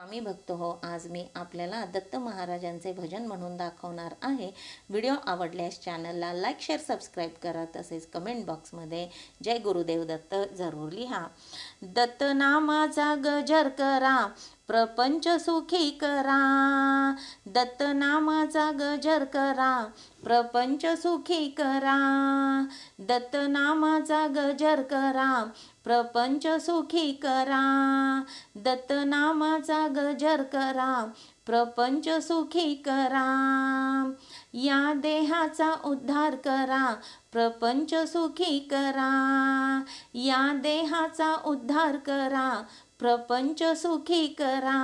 आम्ही भक्त हो आज मी आपल्याला दत्त महाराजांचे भजन म्हणून दाखवणार आहे. व्हिडिओ आवडल्यास चॅनलला लाईक शेअर सबस्क्राईब करा तसेच कमेंट बॉक्समध्ये जय गुरुदेव दत्त जरूर लिहा. दत्त नामाचा गजर करा प्रपंच सुखी करा दत्त नामाचा गजर करा प्रपंच सुखी करा दत्त नामाचा गजर करा प्रपंच सुखी करा दत्त नामाचा गजर करा प्रपंच सुखी करा. या देहाचा उद्धार करा प्रपंच सुखी करा. या देहाचा उद्धार करा प्रपंच सुखी करा.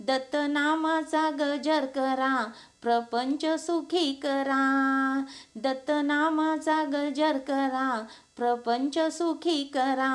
दत्त नामाचा गजर करा प्रपंच सुखी करा. दत्त नामाचा गजर करा प्रपंच सुखी करा.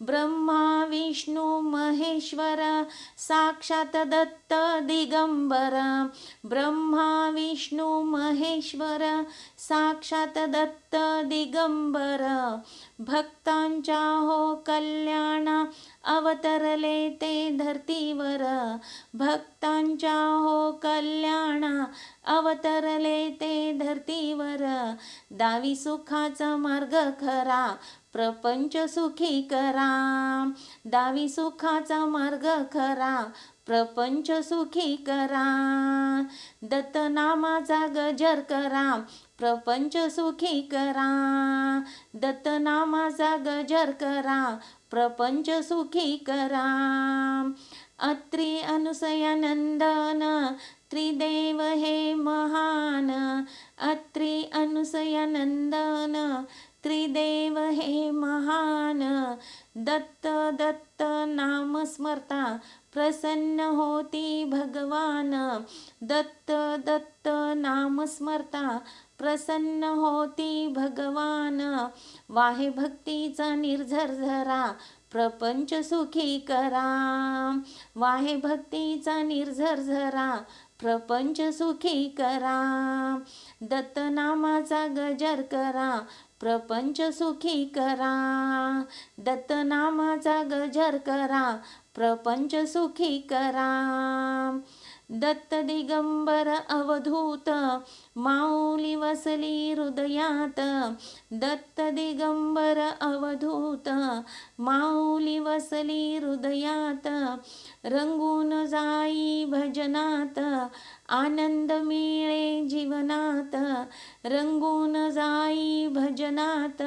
ब्रह्मा विष्णू महेश्वर साक्षात दत्त दिगंबर. ब्रह्मा विष्णू महेश्वर साक्षात दत्त दिगंबर. भक्तांच्या हो कल्याणा अवतरले ते धरतीवर. भक्तांच्या हो कल्याणा अवतरले ते धरतीवर. दावी सुखाचा मार्ग खरा प्रपंच सुखी करा. दावी सुखाचा मार्ग खरा प्रपंच सुखी करा. दत्त नामाचा गजर करा प्रपंच सुखी करा. दत्त नामाचा गजर करा प्रपंच सुखी करा. अत्री अनुसयानंदन त्रिदेव हे महान. अत्री अनुसयानंदन त्रिदेव हे महान. दत्त दत्त नाम स्मरता प्रसन्न होती भगवान. दत्त दत्त नाम स्मरता प्रसन्न होती भगवान. वाहे भक्तीचा निर्झर झरा प्रपंच सुखी करा. वाहे भक्तीचा निर्झर झरा प्रपंच सुखी करा. दत्त नामाचा गजर करा प्रपंच सुखी करा. दत्त नामाचा गजर करा प्रपंच सुखी करा. दत्त दिगंबर अवधूत माऊली वसली हृदयात. दत्त दिगंबर अवधूत माऊली वसली हृदयात. रंगून जाई भजनात आनंद मिळे जीवनात. रंगून जाई भजनात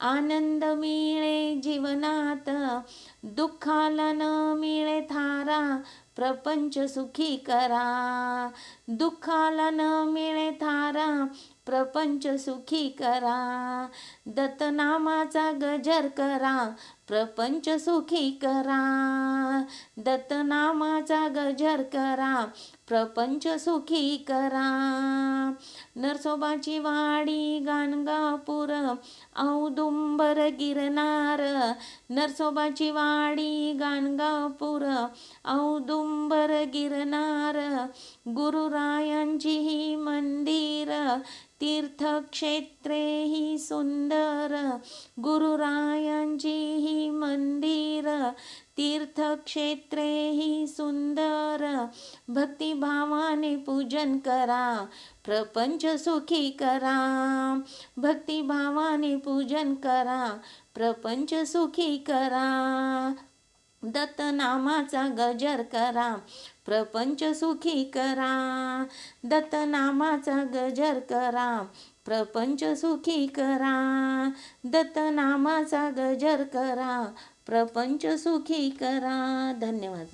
आनंद मिळे जीवनात. दुःखाला न मिळे थारा प्रपंच सुखी करा. दुःखाला न मिळे थारा प्रपंच सुखी करा. दत्तनामाचा गजर करा. प्रपंच सुखी करा. दत्तनामाचा गजर करा. प्रपंच सुखी करा. नरसोबाची वाडी गाणगापूर औदुंबर गिरनार. नरसोबाची वाडी गाणगापूर औदुंबर गिरनार. गुरुरायांची ही मंदिर. तीर्थक्षेत्रे ही सुंदर गुरुरायांची ही मंदिर तीर्थक्षेत्रे ही सुंदर भक्तिभावाने पूजन करा प्रपंच सुखी करा भक्तिभावाने पूजन करा प्रपंच सुखी करा. दत्त नामाचा गजर करा प्रपंच सुखी करा. दत्त नामाचा गजर करा प्रपंच सुखी करा. दत्त नामाचा गजर करा प्रपंच सुखी करा. धन्यवाद.